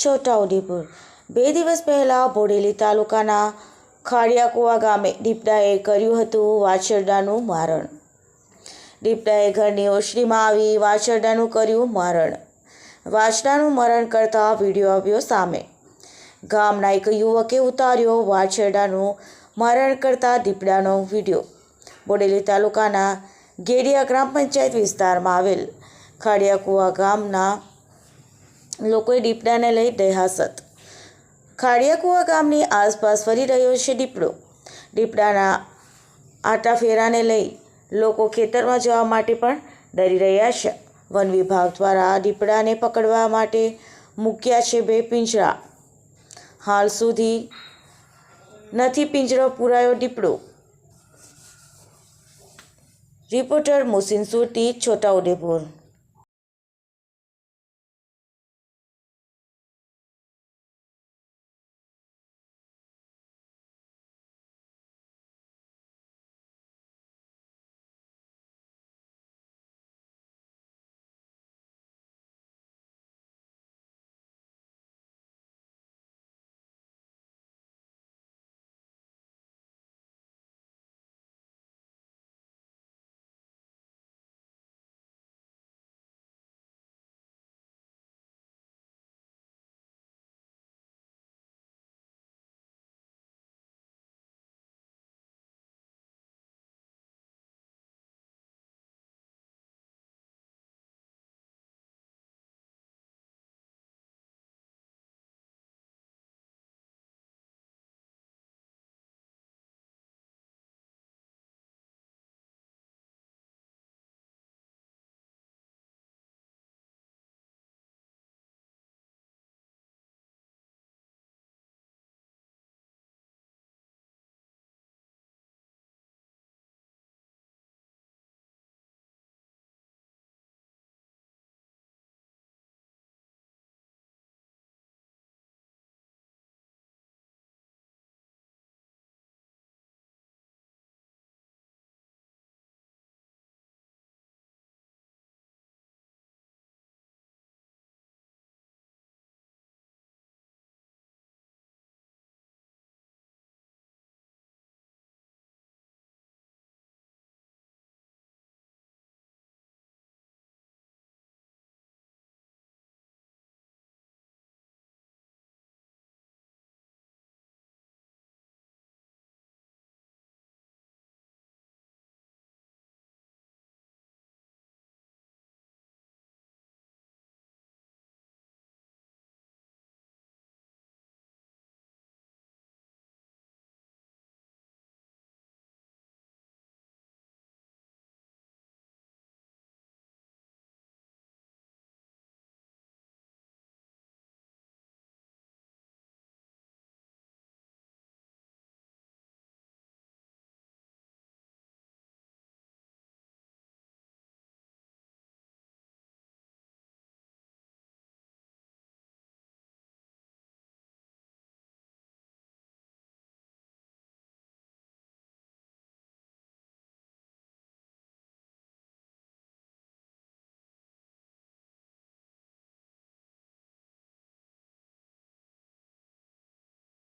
છોટાઉદેપુર. બે દિવસ પહેલાં બોડેલી તાલુકાના ખાડિયાકુવા ગામે દીપડાએ કર્યું હતું વાછરડાનું મારણ. દીપડાએ ઘરની ઓશરીમાં આવી વાછરડાનું કર્યું મારણ. વાછડાનું મરણ કરતા વીડિયો આવ્યો સામે. ગામના એક યુવકે ઉતાર્યો વાછરડાનું મરણ કરતા દીપડાનો વીડિયો. બોડેલી તાલુકાના ગેડિયા ગ્રામ પંચાયત વિસ્તારમાં આવેલ ખાડિયાકુવા ગામના લોકોએ દીપડાને લઈ દહેશત ખાડિયાકુવા ગામની આસપાસ ફરી રહ્યો છે દીપડો. દીપડાના આટાફેરાને લઈ લોકો ખેતરમાં જવા માટે પણ ડરી રહ્યા છે. વન વિભાગ દ્વારા દીપડાને પકડવા માટે મૂક્યા છે બે પિંજરા. હાલ સુધી નથી પિંજરો પુરાયો દીપડો. રિપોર્ટર મોહસિન સુરતી છોટાઉદેપુર